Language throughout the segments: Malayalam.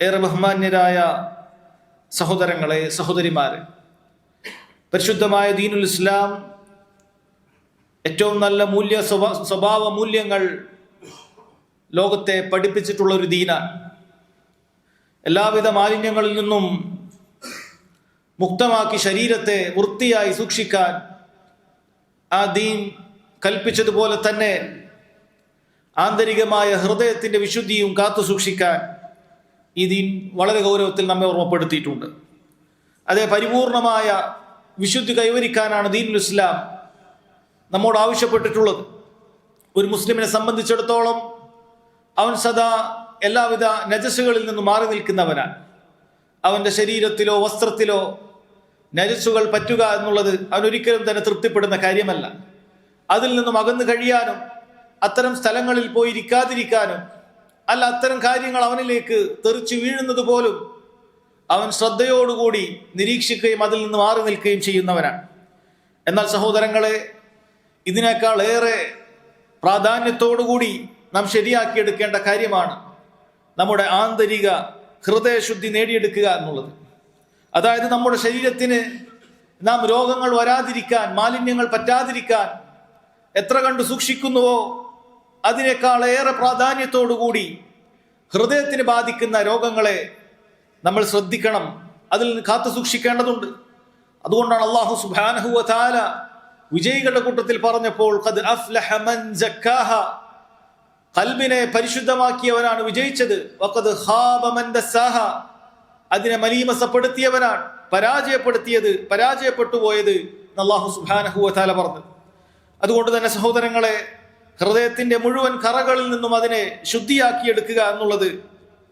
ഏറെ ബഹുമാന്യരായ സഹോദരങ്ങളെ സഹോദരിമാരെ പരിശുദ്ധമായ ദീനുൽ ഇസ്ലാം ഏറ്റവും നല്ല മൂല്യ സ്വഭാ- സ്വഭാവ മൂല്യങ്ങൾ ലോകത്തെ പഠിപ്പിച്ചിട്ടുള്ള ഒരു ദീനാണ്. എല്ലാവിധ മാലിന്യങ്ങളിൽ നിന്നും മുക്തമാക്കി ശരീരത്തെ വൃത്തിയായി സൂക്ഷിക്കാൻ ആ ദീൻ കൽപ്പിച്ചതുപോലെ തന്നെ ആന്തരികമായ ഹൃദയത്തിന്റെ വിശുദ്ധിയും കാത്തു സൂക്ഷിക്കാൻ ദീൻ വളരെ ഗൗരവത്തിൽ നമ്മെ ഓർമ്മപ്പെടുത്തിയിട്ടുണ്ട്. അതേ പരിപൂർണമായ വിശുദ്ധി കൈവരിക്കാനാണ് ദീനുൽ ഇസ്ലാം നമ്മോട് ആവശ്യപ്പെട്ടിട്ടുള്ളത്. ഒരു മുസ്ലിമിനെ സംബന്ധിച്ചിടത്തോളം അവൻ സദാ എല്ലാവിധ നജസ്സുകളിൽ നിന്ന് മാറി നിൽക്കുന്നവനാണ്. അവന്റെ ശരീരത്തിലോ വസ്ത്രത്തിലോ നജസ്സുകൾ പറ്റുക എന്നുള്ളത് അവനൊരിക്കലും തന്നെ തൃപ്തിപ്പെടുന്ന കാര്യമല്ല. അതിൽ നിന്നും അകന്നു കഴിയാനും അത്തരം സ്ഥലങ്ങളിൽ പോയി ഇരിക്കാതിരിക്കാനും അല്ല അത്തരം കാര്യങ്ങൾ അവനിലേക്ക് തെറിച്ചു വീഴുന്നത് പോലും അവൻ ശ്രദ്ധയോടുകൂടി നിരീക്ഷിക്കുകയും അതിൽ നിന്ന് മാറി നിൽക്കുകയും ചെയ്യുന്നവനാണ്. എന്നാൽ സഹോദരങ്ങളെ ഇതിനേക്കാൾ ഏറെ പ്രാധാന്യത്തോടുകൂടി നാം ശരിയാക്കിയെടുക്കേണ്ട കാര്യമാണ് നമ്മുടെ ആന്തരിക ഹൃദയശുദ്ധി നേടിയെടുക്കുക എന്നുള്ളത്. അതായത് നമ്മുടെ ശരീരത്തിന് നാം രോഗങ്ങൾ വരാതിരിക്കാൻ മാലിന്യങ്ങൾ പറ്റാതിരിക്കാൻ എത്ര കണ്ട് സൂക്ഷിക്കുന്നുവോ അതിനേക്കാൾ ഏറെ പ്രാധാന്യത്തോടുകൂടി ഹൃദയത്തിന് ബാധിക്കുന്ന രോഗങ്ങളെ നമ്മൾ ശ്രദ്ധിക്കണം അതിൽ നിന്ന് കാത്തു സൂക്ഷിക്കേണ്ടതുണ്ട് അതുകൊണ്ടാണ് അള്ളാഹു സുബാനഹുവ താല വിജയികളുടെ കൂട്ടത്തിൽ പറഞ്ഞപ്പോൾ. കൽബിനെ പരിശുദ്ധമാക്കിയവനാണ് വിജയിച്ചത്. അതിനെ മലീമസപ്പെടുത്തിയവനാണ് പരാജയപ്പെടുത്തിയത് പരാജയപ്പെട്ടു പോയത് അള്ളാഹു സുബാനഹുവ താല പറഞ്ഞു അതുകൊണ്ട് തന്നെ സഹോദരങ്ങളെ ഹൃദയത്തിന്റെ മുഴുവൻ കറകളിൽ നിന്നും അതിനെ ശുദ്ധിയാക്കിയെടുക്കുക എന്നുള്ളത്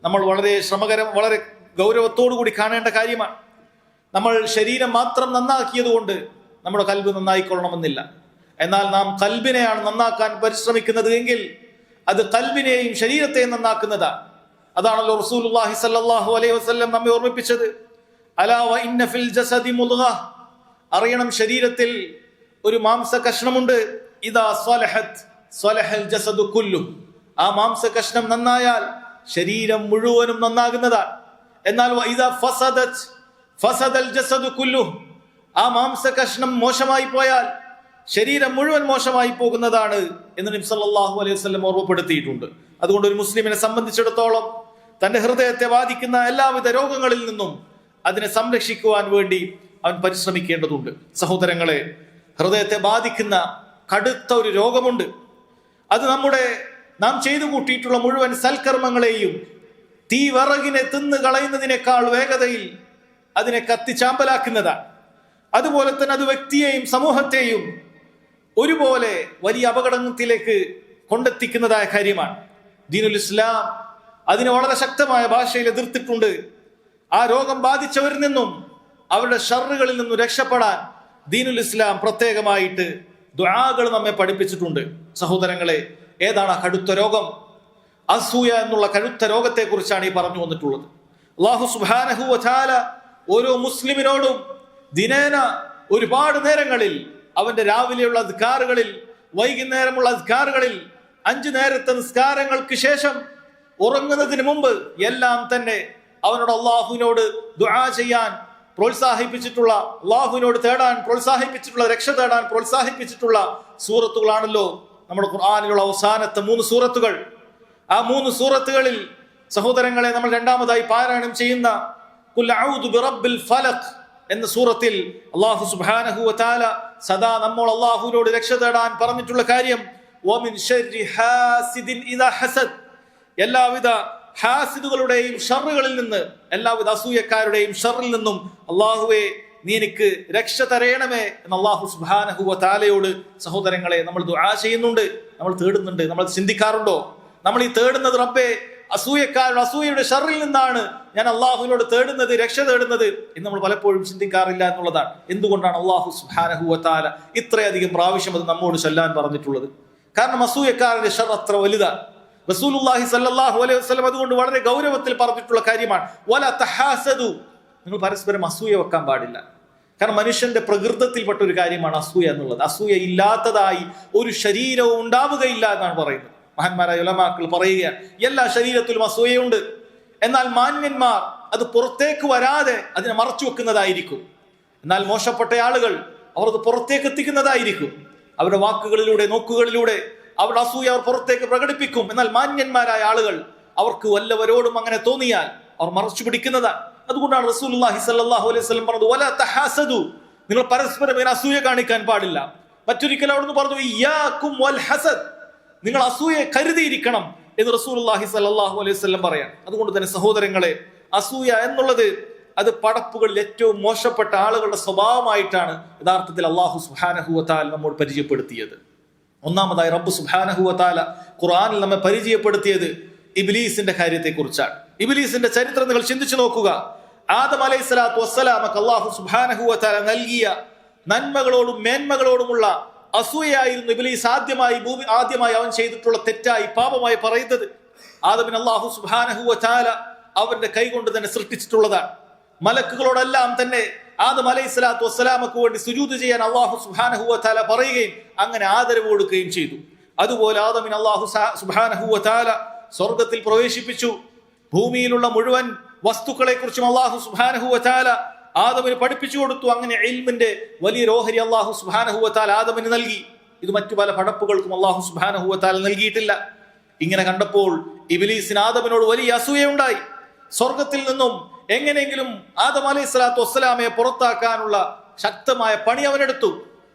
നമ്മൾ വളരെ ശ്രമകരം വളരെ ഗൗരവത്തോടു കൂടി കാണേണ്ട കാര്യമാണ്. നമ്മൾ ശരീരം മാത്രം നന്നാക്കിയതുകൊണ്ട് നമ്മുടെ കൽബ് നന്നായിക്കൊള്ളണമെന്നില്ല. എന്നാൽ നാം കൽബിനെയാണ് നന്നാക്കാൻ പരിശ്രമിക്കുന്നത് എങ്കിൽ അത് കൽബിനെയും ശരീരത്തെയും നന്നാക്കുന്നതാണ് അതാണല്ലോ റസൂലുള്ളാഹി സ്വല്ലല്ലാഹു അലൈഹി വസല്ലം നമ്മെ ഓർമ്മിപ്പിച്ചത്. അലാ ഇന്ന ഫിൽ ജസദി അറിയണം ശരീരത്തിൽ ഒരു മാംസ കഷ്ണമുണ്ട്. ഇതാ സ്വലഹത്. സ്വലഹൽ ജസദു കുല്ലും. ആ മാംസ കഷ്ണം നന്നായാൽ ശരീരം മുഴുവനും നന്നാകുന്നതാണ്. എന്നാൽ ഫസദൽ ജസദു ആ മാംസ കഷ്ണം മോശമായി പോയാൽ ശരീരം മുഴുവൻ മോശമായി പോകുന്നതാണ് എന്ന് നബി സല്ലല്ലാഹു അലൈഹി വസ്ലം ഓർമ്മപ്പെടുത്തിയിട്ടുണ്ട്. അതുകൊണ്ട് ഒരു മുസ്ലിമിനെ സംബന്ധിച്ചിടത്തോളം തന്റെ ഹൃദയത്തെ ബാധിക്കുന്ന എല്ലാവിധ രോഗങ്ങളിൽ നിന്നും അതിനെ സംരക്ഷിക്കുവാൻ വേണ്ടി അവൻ പരിശ്രമിക്കേണ്ടതുണ്ട്. സഹോദരങ്ങളെ ഹൃദയത്തെ ബാധിക്കുന്ന കടുത്ത ഒരു രോഗമുണ്ട്. അത് നമ്മുടെ നാം ചെയ്തു കൂട്ടിയിട്ടുള്ള മുഴുവൻ സൽക്കർമ്മങ്ങളെയും തീ വിറകിനെ തിന്ന് കളയുന്നതിനേക്കാൾ വേഗതയിൽ അതിനെ കത്തിച്ചാമ്പലാക്കുന്നതാണ്. അതുപോലെ തന്നെ അത് വ്യക്തിയെയും സമൂഹത്തെയും ഒരുപോലെ വലിയ അപകടത്തിലേക്ക് കൊണ്ടെത്തിക്കുന്നതായ കാര്യമാണ്. ദീനുൽ ഇസ്ലാം അതിനെ വളരെ ശക്തമായ ഭാഷയിൽ എതിർത്തിട്ടുണ്ട്. ആ രോഗം ബാധിച്ചവരിൽ നിന്നും അവരുടെ ഷറുകളിൽ നിന്നും രക്ഷപ്പെടാൻ ദീനുൽ ഇസ്ലാം പ്രത്യേകമായിട്ട് ദ്വാകൾ നമ്മെ പഠിപ്പിച്ചിട്ടുണ്ട്. സഹോദരങ്ങളെ ഏതാണ് കടുത്ത രോഗം? അസൂയ എന്നുള്ള കടുത്ത രോഗത്തെ കുറിച്ചാണ് ഈ പറഞ്ഞു വന്നിട്ടുള്ളത്. അള്ളാഹു സുബാനഹു വചാല ഓരോ മുസ്ലിമിനോടും ദിനേന ഒരുപാട് നേരങ്ങളിൽ അവന്റെ രാവിലെയുള്ള അധികാറുകളിൽ വൈകുന്നേരമുള്ള അധികാറുകളിൽ അഞ്ചു നേരത്തെ നിസ്കാരങ്ങൾക്ക് ശേഷം ഉറങ്ങുന്നതിന് മുമ്പ് എല്ലാം തന്നെ അവനോട് അള്ളാഹുവിനോട് ദുആ ചെയ്യാൻ പ്രോത്സാഹിപ്പിച്ചിട്ടുള്ള അള്ളാഹുവിനോട് തേടാൻ പ്രോത്സാഹിപ്പിച്ചിട്ടുള്ള രക്ഷ തേടാൻ പ്രോത്സാഹിപ്പിച്ചിട്ടുള്ള സൂറത്തുകളാണല്ലോ നമ്മുടെ ഖുർആാനിലുള്ള അവസാനത്തെ മൂന്ന് സൂറത്തുകൾ. ആ മൂന്ന് സൂറത്തുകളിൽ സഹോദരങ്ങളെ നമ്മൾ രണ്ടാമതായി പാരായണം ചെയ്യുന്ന "ഖുൽ അഊദു ബിറബ്ബിൽ ഫലഖ് എന്ന സൂറത്തിൽ അള്ളാഹു സുബാനഹു താല സദാ നമ്മൾ അള്ളാഹുവിനോട് രക്ഷ തേടാൻ പറഞ്ഞിട്ടുള്ള കാര്യം എല്ലാവിധ ഹാസിദുകളുടെയും ഷറുകളിൽ നിന്ന് എല്ലാവിധ അസൂയക്കാരുടെയും ഷറിൽ നിന്നും അള്ളാഹുവെ നീ എനിക്ക് രക്ഷ തരയണമേ എന്ന് അള്ളാഹു സുബാനഹുവ താലയോട് സഹോദരങ്ങളെ നമ്മൾ ദുആ ചെയ്യുന്നുണ്ട് നമ്മൾ തേടുന്നുണ്ട് നമ്മൾ ചിന്തിക്കാറുണ്ടോ? നമ്മൾ ഈ തേടുന്നത് റബ്ബേ അസൂയക്കാരുടെ അസൂയയുടെ ഷറിൽ നിന്നാണ് ഞാൻ അള്ളാഹുവിനോട് തേടുന്നത് രക്ഷ തേടുന്നത് എന്ന് നമ്മൾ പലപ്പോഴും ചിന്തിക്കാറില്ല എന്നുള്ളതാണ്. എന്തുകൊണ്ടാണ് അള്ളാഹു സുബാനഹുവ താല ഇത്രയധികം പ്രാവശ്യം അത് നമ്മോട് ചൊല്ലാൻ പറഞ്ഞിട്ടുള്ളത്? കാരണം അസൂയക്കാരുടെ ഷർ അത്ര വലുതാണ്. റസൂലുള്ളാഹി സല്ലല്ലാഹു അലൈഹി വസല്ലം അതുകൊണ്ട് വളരെ ഗൗരവത്തിൽ പറഞ്ഞിട്ടുള്ള കാര്യമാണ്. വല തഹാസദു. നിങ്ങൾ പരസ്പരം അസൂയ വെക്കാൻ പാടില്ല. കാരണം മനുഷ്യന്റെ പ്രകൃതത്തിൽപ്പെട്ട ഒരു കാര്യമാണ് അസൂയ എന്നുള്ളത്. അസൂയ ഇല്ലാത്തതായി ഒരു ശരീരവും ഉണ്ടാവുകയില്ല എന്നാണ് പറയുന്നത്. മഹാന്മാരായ ഉലമാക്കൾ പറയുകയാണ് എല്ലാ ശരീരത്തിലും അസൂയയുണ്ട്. എന്നാൽ മാന്യന്മാർ അത് പുറത്തേക്ക് വരാതെ അതിനെ മറച്ചു വെക്കുന്നതായിരിക്കും. എന്നാൽ മോശപ്പെട്ട ആളുകൾ അവർ അത് പുറത്തേക്ക് എത്തിക്കുന്നതായിരിക്കും. അവരുടെ വാക്കുകളിലൂടെ നോക്കുകളിലൂടെ അവരുടെ അസൂയ അവർ പുറത്തേക്ക് പ്രകടിപ്പിക്കും. എന്നാൽ മാന്യന്മാരായ ആളുകൾ അവർക്ക് വല്ലവരോടും അങ്ങനെ തോന്നിയാൽ അവർ മറച്ചു പിടിക്കുന്നതാണ്. അതുകൊണ്ടാണ് റസൂലുള്ളാഹി സ്വല്ലല്ലാഹു അലൈഹി വസല്ലം പറഞ്ഞത് വല തഹാസദു. നിങ്ങൾ പരസ്പരം ഇങ്ങനെ അസൂയ കാണിക്കാൻ പാടില്ല. മറ്റൊരിക്കൽ അവിടുന്ന് പറഞ്ഞു ഇയ്യാക്കും വൽ ഹസദ്. നിങ്ങൾ അസൂയെ കരുതിയിരിക്കണം എന്ന് റസൂലുള്ളാഹി സ്വല്ലല്ലാഹു അലൈഹി വസല്ലം പറയാം അതുകൊണ്ട് തന്നെ സഹോദരങ്ങളെ അസൂയ എന്നുള്ളത് അത് പടപ്പുകളിൽ ഏറ്റവും മോശപ്പെട്ട ആളുകളുടെ സ്വഭാവമായിട്ടാണ് യഥാർത്ഥത്തിൽ അള്ളാഹു സുഹാനഹുവത്താൽ നമ്മോട് പരിചയപ്പെടുത്തിയത്. ഒന്നാമതായി റബ്ബു സുഹാനഹുവത്താല ഖുർആനിൽ നമ്മെ പരിചയപ്പെടുത്തിയത് ഇബിലീസിന്റെ കാര്യത്തെക്കുറിച്ചാണ്. ഇബിലീസിന്റെ ചരിത്രം നിങ്ങൾ ചിന്തിച്ചു നോക്കുക. ആദം അലൈഹി സ്വലാത്തു വസ്സലാമക്ക് അള്ളാഹു സുബാനഹുവത്താല നൽകിയ നന്മകളോടും മേന്മകളോടുമുള്ള അസൂയായിരുന്നു ഇബിലീസ് ആദ്യമായി ഭൂമി ആദ്യമായി അവൻ ചെയ്തിട്ടുള്ള തെറ്റായി പാപമായി പറയുന്നത്. ആദമിന് അള്ളാഹു സുബാനഹുവത്താല അവന്റെ കൈകൊണ്ട് തന്നെ സൃഷ്ടിച്ചിട്ടുള്ളതാണ്. മലക്കുകളോടെല്ലാം തന്നെ ആദം അലൈഹി സ്വലാത്തു വസ്സലാമക്ക് വേണ്ടി സുജൂത് ചെയ്യാൻ അള്ളാഹു സുബാനഹുവത്താല പറയുകയും അങ്ങനെ ആദരവ് കൊടുക്കുകയും ചെയ്തു. അതുപോലെ ആദമിൻ അള്ളാഹു സുബാനഹുവത്താല സ്വർഗത്തിൽ പ്രവേശിപ്പിച്ചു. ഭൂമിയിലുള്ള മുഴുവൻ വസ്തുക്കളെ കുറിച്ചും അള്ളാഹു വാല ആദമിന് പഠിപ്പിച്ചു കൊടുത്തു. അങ്ങനെ ഇൽമിന്റെ വലിയ ഓഹരി അള്ളാഹു സുബാനഹുവത്താൽ ആദമിന് നൽകി. ഇത് മറ്റു പല പടപ്പുകൾക്കും അള്ളാഹു സുബാനഹുവത്താൽ നൽകിയിട്ടില്ല. ഇങ്ങനെ കണ്ടപ്പോൾ ഇബിലീസിന് ആദമിനോട് വലിയ അസൂയയുണ്ടായി സ്വർഗത്തിൽ നിന്നും എങ്ങനെയെങ്കിലും ആദം അലൈഹി സ്വലാത്തു വസ്സലാമയെ പുറത്താക്കാനുള്ള ശക്തമായ പണി അവനെടുത്തു.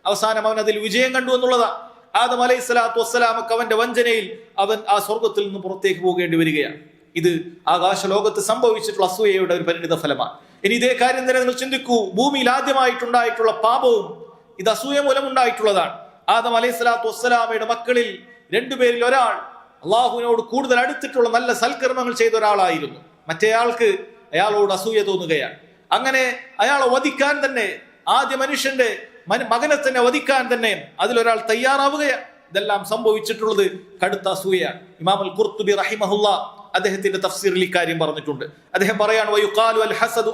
അവസാനം അവൻ അതിൽ വിജയം കണ്ടു എന്നുള്ളതാ. ആദം അലൈഹി സ്വലാത്തു വസ്സലാമക്ക് അവന്റെ വഞ്ചനയിൽ അവൻ ആ സ്വർഗത്തിൽ നിന്ന് പുറത്തേക്ക് പോകേണ്ടി വരികയാണ്. ഇത് ആകാശ ലോകത്ത് സംഭവിച്ചിട്ടുള്ള അസൂയയുടെ ഒരു പരിണിത ഫലമാണ്. ഇനി ഇതേ കാര്യം തന്നെ നിങ്ങൾ ചിന്തിക്കൂ. ഭൂമിയിൽ ആദ്യമായിട്ടുണ്ടായിട്ടുള്ള പാപവും ഇത് അസൂയ മൂലമുണ്ടായിട്ടുള്ളതാണ് ആദം അലൈഹി സ്വലാത്തു വസ്സലാമയുടെ മക്കളിൽ രണ്ടുപേരിൽ ഒരാൾ അള്ളാഹുവിനോട് കൂടുതൽ അടുത്തിട്ടുള്ള നല്ല സൽക്കർമ്മങ്ങൾ ചെയ്ത ഒരാളായിരുന്നു. മറ്റേയാൾക്ക് അയാളോട് അസൂയ തോന്നുകയാണ്. അങ്ങനെ അയാളെ വധിക്കാൻ തന്നെ ആദ്യ മനുഷ്യന്റെ മകനെ തന്നെ വധിക്കാൻ തന്നെ അതിലൊരാൾ തയ്യാറാവുകയാണ്. ഇതെല്ലാം സംഭവിച്ചിട്ടുള്ളത് കടുത്ത അസൂയയാണ്. ഇമാം അൽ ഖുർത്തുബി റഹിമഹുല്ല അദ്ദേഹത്തിന്റെ തഫ്സീറിൽ ഇക്കാര്യം പറഞ്ഞിട്ടുണ്ട്. അദ്ദേഹം പറയാണ് അൽ ഹസദു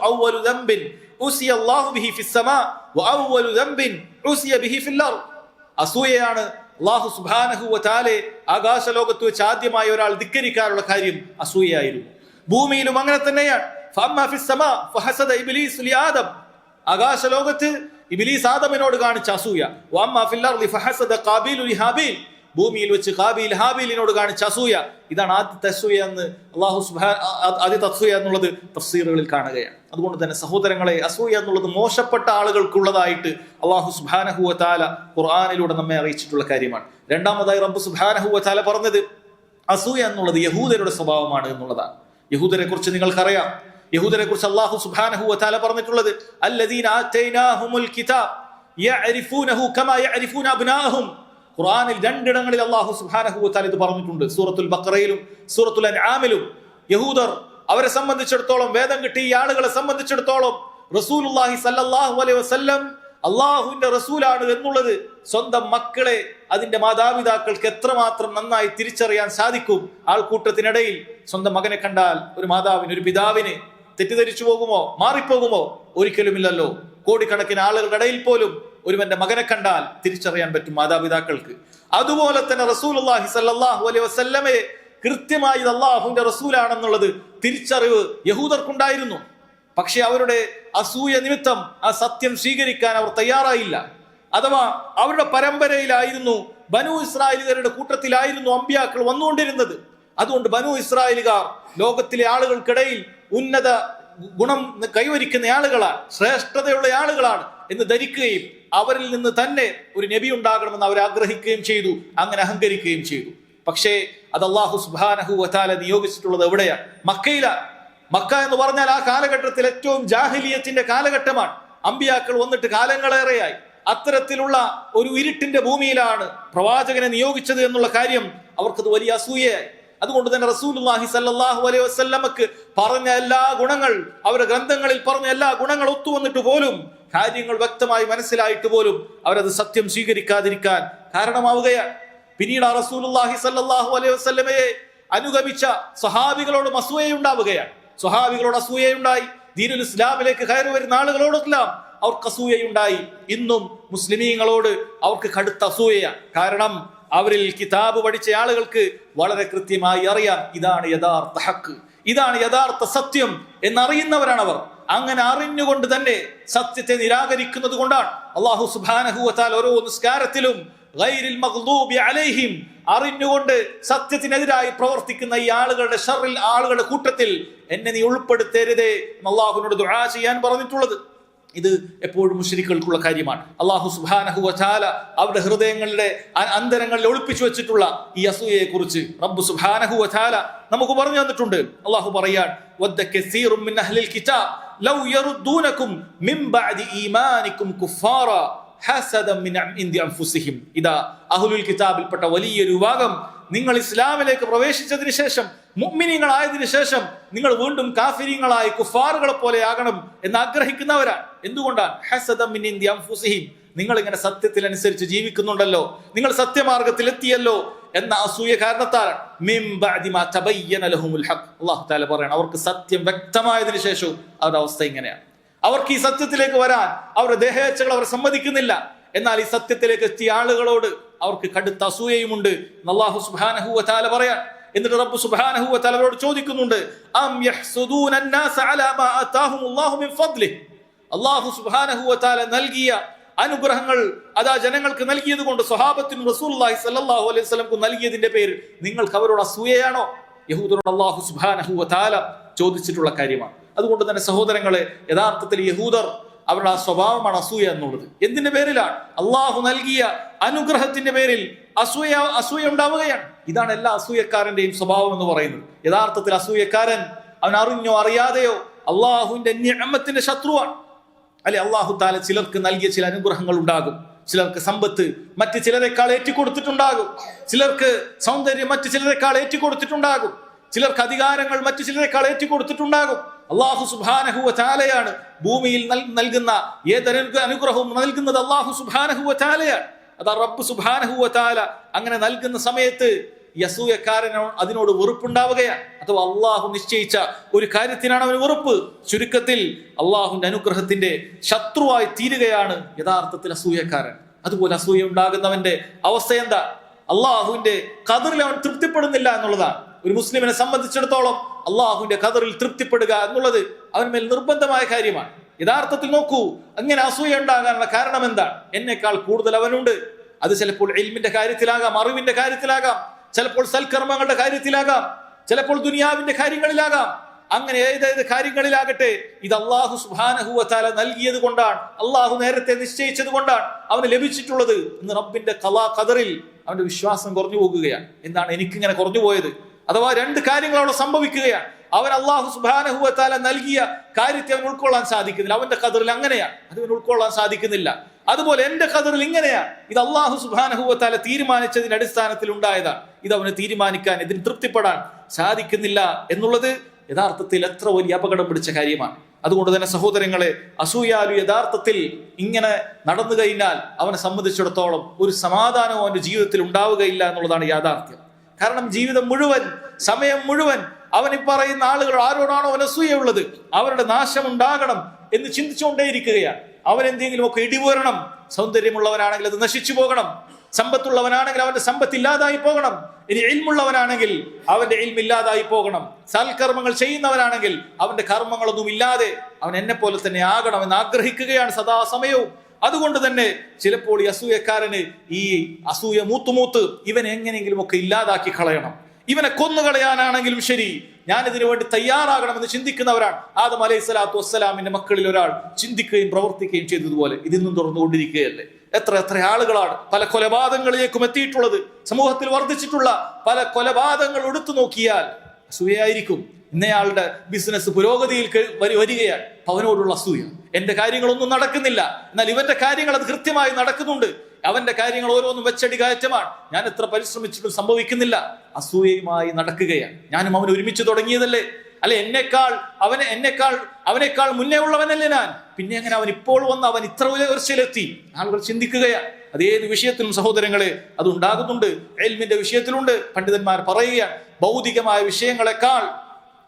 ബിഹി ദംബിൻ ഉസിയ ബിഹി ഫിൽ അസൂയയാണ് അള്ളാഹു സുബ്ഹാനഹു വ ആകാശ ലോകത്ത് വെച്ച് ആദ്യമായി ഒരാൾ ധിക്കരിക്കാനുള്ള കാര്യം അസൂയയായിരുന്നു. ഭൂമിയിലും അങ്ങനെ തന്നെയാണ്. ഫഅമ്മാ ഇബിലീസ് ആദമിനോട് കാണിച്ച അസൂയ. ഭൂമിയിൽ വെച്ച് ഹാബീൽ ഹാബീലിനോട് കാണിച്ച അസൂയ. ഇതാണ് ആദ്യത്തെ അസൂയ എന്ന് അള്ളാഹു സുബാ ആദ്യത്തെ അസൂയ എന്നുള്ളത് തഫ്സീറുകളിൽ കാണുകയാണ്. അതുകൊണ്ട് തന്നെ സഹോദരങ്ങളെ അസൂയ എന്നുള്ളത് മോശപ്പെട്ട ആളുകൾക്കുള്ളതായിട്ട് അള്ളാഹു സുബാനഹുവ താല ഖുർആാനിലൂടെ നമ്മെ അറിയിച്ചിട്ടുള്ള കാര്യമാണ്. രണ്ടാമതായി റബ്ബ് സുബാനഹുവ താല പറഞ്ഞത് അസൂയ എന്നുള്ളത് യഹൂദരുടെ സ്വഭാവമാണ് എന്നുള്ളതാണ്. യഹൂദരെ കുറിച്ച് നിങ്ങൾക്കറിയാം. യഹൂദരെ കുറിച്ച് അള്ളാഹു സുബാനഹു താല പറഞ്ഞിട്ടുള്ളത് ഖുറാനിൽ രണ്ടിടങ്ങളിൽ അള്ളാഹു സുബ്ഹാനഹു തആല ഇത് പറഞ്ഞിട്ടുണ്ട്. സൂറത്തുൽ ബഖറയിലും സൂറത്തുൽ അൻആമിലും യഹൂദർ അവരെ സംബന്ധിച്ചിടത്തോളം വേദം കിട്ടിയ ആളുകളെ സംബന്ധിച്ചിടത്തോളം റസൂലുള്ളാഹി സല്ലല്ലാഹു അലൈഹി വസല്ലം അള്ളാഹുവിന്റെ റസൂലാണ് എന്നുള്ളത് സ്വന്തം മക്കളെ അതിന്റെ മാതാപിതാക്കൾക്ക് എത്രമാത്രം നന്നായി തിരിച്ചറിയാൻ സാധിക്കും ആൾക്കൂട്ടത്തിനിടയിൽ സ്വന്തം മകനെ കണ്ടാൽ ഒരു മാതാവിന് ഒരു പിതാവിന് തെറ്റിദ്ധരിച്ചു പോകുമോ? മാറിപ്പോകുമോ? ഒരിക്കലുമില്ലല്ലോ. കോടിക്കണക്കിന് ആളുകളുടെ ഇടയിൽ പോലും ഒരുവന്റെ മകനെ കണ്ടാൽ തിരിച്ചറിയാൻ പറ്റും മാതാപിതാക്കൾക്ക്. അതുപോലെ തന്നെ റസൂലുള്ളാഹി സല്ലല്ലാഹു അലൈഹി വസല്ലമയെ കൃത്യമായി ഇത് അള്ളാഹുവിന്റെ റസൂലാണെന്നുള്ളത് തിരിച്ചറിവ് യഹൂദർക്കുണ്ടായിരുന്നു. പക്ഷെ അവരുടെ അസൂയ നിമിത്തം ആ സത്യം സ്വീകരിക്കാൻ അവർ തയ്യാറായില്ല. അഥവാ അവരുടെ പരമ്പരയിലായിരുന്നു ബനു ഇസ്രായേലുകാരുടെ കൂട്ടത്തിലായിരുന്നു അമ്പ്യാക്കൾ വന്നുകൊണ്ടിരുന്നത്. അതുകൊണ്ട് ബനു ഇസ്രായേലുകാർ ലോകത്തിലെ ആളുകൾക്കിടയിൽ ഉന്നത ഗുണം കൈവരിക്കുന്ന ആളുകളാണ് ശ്രേഷ്ഠതയുള്ള ആളുകളാണ് എന്ന് ധരിക്കുകയും അവരിൽ നിന്ന് തന്നെ ഒരു നബി ഉണ്ടാകണമെന്ന് അവർ ആഗ്രഹിക്കുകയും ചെയ്തു അങ്ങനെ അഹങ്കരിക്കുകയും ചെയ്തു. പക്ഷേ അത് അള്ളാഹു സുബാനഹു വതാല നിയോഗിച്ചിട്ടുള്ളത് എവിടെയാണ് മക്കയില. മക്ക എന്ന് പറഞ്ഞാൽ ആ കാലഘട്ടത്തിൽ ഏറ്റവും ജാഹിലിയത്തിന്റെ കാലഘട്ടമാണ്. അമ്പിയാക്കൾ വന്നിട്ട് കാലങ്ങളേറെയായി. അത്തരത്തിലുള്ള ഒരു ഇരുട്ടിന്റെ ഭൂമിയിലാണ് പ്രവാചകനെ നിയോഗിച്ചത് എന്നുള്ള കാര്യം അവർക്കത് വലിയ അസൂയയായി. അതുകൊണ്ട് തന്നെ റസൂലുള്ളാഹി സല്ലല്ലാഹു അലൈഹി വസല്ലമക്ക് പറഞ്ഞ എല്ലാ ഗുണങ്ങൾ അവരുടെ ഗ്രന്ഥങ്ങളിൽ പറഞ്ഞ എല്ലാ ഗുണങ്ങൾ ഒത്തുവന്നിട്ട് പോലും കാര്യങ്ങൾ വ്യക്തമായി മനസ്സിലായിട്ട് പോലും അവരത് സത്യം സ്വീകരിക്കാതിരിക്കാൻ കാരണമാവുകയാണ്. പിന്നീട് ആ റസൂലുള്ളാഹി സല്ലല്ലാഹു അലൈഹി വസല്ലമയെ അനുഗമിച്ച സഹാബികളോട് അസൂയയുണ്ടാവുകയാണ് സ്വഹാബികളോട് അസൂയയുണ്ടായി. ദീനുൽ ഇസ്ലാമിലേക്ക് കയറി വരുന്ന ആളുകളോടെല്ലാം അവർക്ക് അസൂയയുണ്ടായി. ഇന്നും മുസ്ലിമീങ്ങളോട് അവർക്ക് കടുത്ത അസൂയയാണ്. കാരണം അവരിൽ കിതാബ് പഠിച്ച ആളുകൾക്ക് വളരെ കൃത്യമായി അറിയാം ഇതാണ് യഥാർത്ഥ ഹക്ക് ഇതാണ് യഥാർത്ഥ സത്യം എന്നറിയുന്നവരാണ് അവർ. അങ്ങനെ അറിഞ്ഞുകൊണ്ട് തന്നെ സത്യത്തെ നിരാകരിക്കുന്നത് കൊണ്ടാണ് അള്ളാഹു സുബാനഹുവത്താൽ ഓരോ നിസ്കാരത്തിലും അലൈഹിം അറിഞ്ഞുകൊണ്ട് സത്യത്തിനെതിരായി പ്രവർത്തിക്കുന്ന ഈ ആളുകളുടെ ഷറിൽ ആളുകളുടെ കൂട്ടത്തിൽ എന്നെ നീ ഉൾപ്പെടുത്തരുതേ അള്ളാഹുവിനോട് ദുആ ചെയ്യാൻ പറഞ്ഞിട്ടുള്ളത്. ഇത് എപ്പോഴും മുഷരിക്കൾക്കുള്ള കാര്യമാണ്. അള്ളാഹു സുബാനഹു വാല അവരുടെ ഹൃദയങ്ങളുടെ അന്തരങ്ങളിൽ ഒളിപ്പിച്ചു വെച്ചിട്ടുള്ള ഈ അസൂയയെ കുറിച്ച് റബ്ബു സുബാനഹു വാല നമുക്ക് പറഞ്ഞു തന്നിട്ടുണ്ട്. അള്ളാഹു പറയാൻ "വദ്ദ കസീറും മിൻ അഹ്ലിൽ കിതാബ് ലൗ യറുദ്ദൂനകും മിൻ ബഅദി ഈമാനികും കുഫാറ ഹസദം മിൻ അൻഫുസിഹിം. ഇതാ അഹ്ലുൽ കിതാബിൽപ്പെട്ട വലിയൊരു വിഭാഗം നിങ്ങൾ ഇസ്ലാമിലേക്ക് പ്രവേശിച്ചതിന് ശേഷം മുഅ്മിനീങ്ങളായതിനു ശേഷം നിങ്ങൾ വീണ്ടും കാഫിരിങ്ങളായി കുഫാറുകളെ പോലെ ആകണം എന്ന് ആഗ്രഹിക്കുന്നവരാണ്. എന്തുകൊണ്ടാണ്? ഹസദം മിൻ അൻഫുസിഹിം. നിങ്ങൾ ഇങ്ങനെ സത്യത്തിനനുസരിച്ച് ജീവിക്കുന്നുണ്ടല്ലോ. നിങ്ങൾ സത്യമാർഗത്തിൽ എത്തിയല്ലോ എന്ന അസൂയ പറയണം അവർക്ക് സത്യം വ്യക്തമായതിനു ശേഷവും അവരുടെ അവസ്ഥ ഇങ്ങനെയാണ്. അവർക്ക് ഈ സത്യത്തിലേക്ക് വരാൻ അവരുടെ ദേഹേച്ഛകൾ അവർ സമ്മതിക്കുന്നില്ല. എന്നാൽ ഈ സത്യത്തിലേക്ക് എത്തിയ ആളുകളോട് അവർക്ക് കടുത്ത അസൂയയുമുണ്ട്. അള്ളാഹു അല്ലാഹു താല പറയാൻ. എന്നിട്ട് റബ്ബ് സുബ്ഹാനഹു വ തആല അവരോട് ചോദിക്കുന്നുണ്ട് അള്ളാഹു സുബ്ഹാനഹു താല നൽകിയ അനുഗ്രഹങ്ങൾ അതാ ജനങ്ങൾക്ക് നൽകിയത് കൊണ്ട് സ്വഹാബത്തിനും റസൂല്ലാഹി സല്ലാഹു അലൈഹി വസല്ലമക്കും നൽകിയതിന്റെ പേര് നിങ്ങൾക്ക് അവരോട് അസൂയയാണോ? യഹൂദനോട് അള്ളാഹു സുബ്ഹാനഹു താല ചോദിച്ചിട്ടുള്ള കാര്യമാണ്. അതുകൊണ്ട് തന്നെ സഹോദരങ്ങളെ യഥാർത്ഥത്തിൽ യഹൂദർ അവരുടെ ആ സ്വഭാവമാണ് അസൂയ എന്നുള്ളത്. എന്തിന്റെ പേരിലാണ്? അള്ളാഹു നൽകിയ അനുഗ്രഹത്തിന്റെ പേരിൽ അസൂയ അസൂയ ഉണ്ടാവുകയാണ്. ഇതാണ് എല്ലാ അസൂയക്കാരന്റെയും സ്വഭാവം എന്ന് പറയുന്നത്. യഥാർത്ഥത്തിൽ അസൂയക്കാരൻ അവൻ അറിഞ്ഞോ അറിയാതെയോ അള്ളാഹുവിന്റെ നിഅമത്തിന്റെ ശത്രുവാണ്. അല്ലെ അള്ളാഹു താല ചിലർക്ക് നൽകിയ ചില അനുഗ്രഹങ്ങൾ ഉണ്ടാകും. ചിലർക്ക് സമ്പത്ത് മറ്റ് ചിലരെക്കാൾ ഏറ്റിക്കൊടുത്തിട്ടുണ്ടാകും ചിലർക്ക് സൗന്ദര്യം മറ്റ് ചിലരെക്കാൾ ഏറ്റിക്കൊടുത്തിട്ടുണ്ടാകും ചിലർക്ക് അധികാരങ്ങൾ മറ്റു ചിലരെക്കാൾ ഏറ്റിക്കൊടുത്തിട്ടുണ്ടാകും അള്ളാഹു സുബാനഹുവ ചാലയാണ് ഭൂമിയിൽ നൽകുന്ന ഏതൊരു അനുഗ്രഹവും നൽകുന്നത് അള്ളാഹു സുബാനഹുവ ചാലയാണ് അതാ റബ്ബ് സുബാനഹുവ ചാല അങ്ങനെ നൽകുന്ന സമയത്ത് യസൂയക്കാരനോ അതിനോട് വെറുപ്പുണ്ടാവുകയാണ്. അഥവാ അള്ളാഹു നിശ്ചയിച്ച ഒരു കാര്യത്തിനാണ് അവന് വെറുപ്പ്. ചുരുക്കത്തിൽ അള്ളാഹുവിന്റെ അനുഗ്രഹത്തിന്റെ ശത്രുവായി തീരുകയാണ് യഥാർത്ഥത്തിൽ അസൂയക്കാരൻ. അതുപോലെ അസൂയ ഉണ്ടാകുന്നവന്റെ അവസ്ഥ എന്താ? അള്ളാഹുവിന്റെ കതിറിൽ അവൻ തൃപ്തിപ്പെടുന്നില്ല എന്നുള്ളതാണ്. ഒരു മുസ്ലിമിനെ സംബന്ധിച്ചിടത്തോളം അള്ളാഹുവിന്റെ കതറിൽ തൃപ്തിപ്പെടുക എന്നുള്ളത് അവൻ മേൽ നിർബന്ധമായ കാര്യമാണ്. യഥാർത്ഥത്തിൽ നോക്കൂ അങ്ങനെ അസൂയ ഉണ്ടാകാനുള്ള കാരണം എന്താണ്? എന്നെക്കാൾ കൂടുതൽ അവനുണ്ട്. അത് ചിലപ്പോൾ എൽമിന്റെ കാര്യത്തിലാകാം അറിവിന്റെ കാര്യത്തിലാകാം ചിലപ്പോൾ സൽക്കർമ്മങ്ങളുടെ കാര്യത്തിലാകാം ചിലപ്പോൾ ദുനിയാവിന്റെ കാര്യങ്ങളിലാകാം. അങ്ങനെ ഏതേത് കാര്യങ്ങളിലാകട്ടെ ഇത് അള്ളാഹു സുബാനഹുവത്താല നൽകിയത് കൊണ്ടാണ് അള്ളാഹു നേരത്തെ നിശ്ചയിച്ചത് കൊണ്ടാണ് അവന് ലഭിച്ചിട്ടുള്ളത്. എന്ന് റബ്ബിന്റെ കലാ കതറിൽ അവന്റെ വിശ്വാസം കുറഞ്ഞു പോകുകയാണ്. എന്താണ് എനിക്കിങ്ങനെ കുറഞ്ഞു പോയത്? അഥവാ രണ്ട് കാര്യങ്ങൾ അവിടെ സംഭവിക്കുകയാണ്. അവൻ അള്ളാഹു സുബാനഹുവത്താല നൽകിയ കാര്യത്തെ അവൻ ഉൾക്കൊള്ളാൻ സാധിക്കുന്നില്ല. അവന്റെ കതറിൽ അങ്ങനെയാണ് അത് അവൻ ഉൾക്കൊള്ളാൻ സാധിക്കുന്നില്ല. അതുപോലെ എന്റെ കതറിൽ ഇങ്ങനെയാണ് ഇത് അള്ളാഹു സുബാനഹുവത്താല തീരുമാനിച്ചതിന്റെ അടിസ്ഥാനത്തിൽ ഉണ്ടായതാണ്. ഇത് അവന് തീരുമാനിക്കാൻ ഇതിന് തൃപ്തിപ്പെടാൻ സാധിക്കുന്നില്ല എന്നുള്ളത് യഥാർത്ഥത്തിൽ എത്ര വലിയ അപകടം പിടിച്ച കാര്യമാണ്. അതുകൊണ്ട് തന്നെ സഹോദരങ്ങളെ അസൂയാലു യഥാർത്ഥത്തിൽ ഇങ്ങനെ നടന്നു കഴിഞ്ഞാൽ അവനെ സംബന്ധിച്ചിടത്തോളം ഒരു സമാധാനവും അവന്റെ ജീവിതത്തിൽ ഉണ്ടാവുകയില്ല എന്നുള്ളതാണ് യാഥാർത്ഥ്യം. കാരണം ജീവിതം മുഴുവൻ സമയം മുഴുവൻ അവൻ ഈ പറയുന്ന ആളുകൾ ആരോടാണോ അനസൂയുള്ളത് അവരുടെ നാശം ഉണ്ടാകണം എന്ന് ചിന്തിച്ചുകൊണ്ടേയിരിക്കുകയാണ്. അവൻ എന്തെങ്കിലും ഒക്കെ ഇടിവരണം സൗന്ദര്യമുള്ളവനാണെങ്കിൽ അത് നശിച്ചു പോകണം. സമ്പത്തുള്ളവനാണെങ്കിൽ അവന്റെ സമ്പത്ത് ഇല്ലാതായി പോകണം. ഇനി എൽമുള്ളവനാണെങ്കിൽ അവന്റെ എൽമ ഇല്ലാതായി പോകണം. സൽക്കർമ്മങ്ങൾ ചെയ്യുന്നവനാണെങ്കിൽ അവന്റെ കർമ്മങ്ങളൊന്നും ഇല്ലാതെ അവൻ എന്നെ പോലെ തന്നെ എന്ന് ആഗ്രഹിക്കുകയാണ് സദാസമയവും. അതുകൊണ്ട് തന്നെ ചിലപ്പോൾ ഈ അസൂയക്കാരന് ഈ അസൂയ മൂത്തുമൂത്ത് ഇവൻ എങ്ങനെയെങ്കിലും ഒക്കെ ഇല്ലാതാക്കി കളയണം. ഇവനെ കൊന്നുകളയാനാണെങ്കിലും ശരി ഞാൻ ഇതിനു വേണ്ടി തയ്യാറാകണമെന്ന് ചിന്തിക്കുന്നവരാണ്. ആദം അലൈഹി സ്വലാത്തു വസ്സലാമിന്റെ മക്കളിൽ ഒരാൾ ചിന്തിക്കുകയും പ്രവർത്തിക്കുകയും ചെയ്തതുപോലെ ഇതിന്നും തുറന്നുകൊണ്ടിരിക്കുകയല്ലേ? എത്ര എത്ര ആളുകളാണ് പല കൊലപാതകങ്ങളിലേക്കും എത്തിയിട്ടുള്ളത്. സമൂഹത്തിൽ വർദ്ധിച്ചിട്ടുള്ള പല കൊലപാതകങ്ങൾ എടുത്തു നോക്കിയാൽ അസൂയായിരിക്കും ഇന്നയാളുടെ ബിസിനസ് പുരോഗതിയിൽ വരികയാണ്. അവനോടുള്ള അസൂയ. എന്റെ കാര്യങ്ങളൊന്നും നടക്കുന്നില്ല. എന്നാൽ ഇവന്റെ കാര്യങ്ങൾ അത് കൃത്യമായി നടക്കുന്നുണ്ട്. അവന്റെ കാര്യങ്ങൾ ഓരോന്നും വെച്ചടി കയറ്റമാണ്. ഞാൻ എത്ര പരിശ്രമിച്ചിട്ടും സംഭവിക്കുന്നില്ല. അസൂയയുമായി നടക്കുകയാണ്. ഞാനും അവൻ ഒരുമിച്ച് തുടങ്ങിയതല്ലേ? അല്ലെ എന്നെക്കാൾ അവനെ എന്നെക്കാൾ അവനേക്കാൾ മുന്നേ ഉള്ളവനല്ലേ ഞാൻ? പിന്നെ എങ്ങനെ അവൻ ഇപ്പോൾ വന്ന് അവൻ ഇത്ര ഉയർച്ചയിലെത്തി? ആളുകൾ ചിന്തിക്കുകയാണ് അത് ഏത് വിഷയത്തിലും സഹോദരങ്ങളെ അത് ഉണ്ടാകുന്നുണ്ട്. എൽമിന്റെ വിഷയത്തിലുണ്ട്. പണ്ഡിതന്മാർ പറയുകയാണ്. ഭൗതികമായ വിഷയങ്ങളെക്കാൾ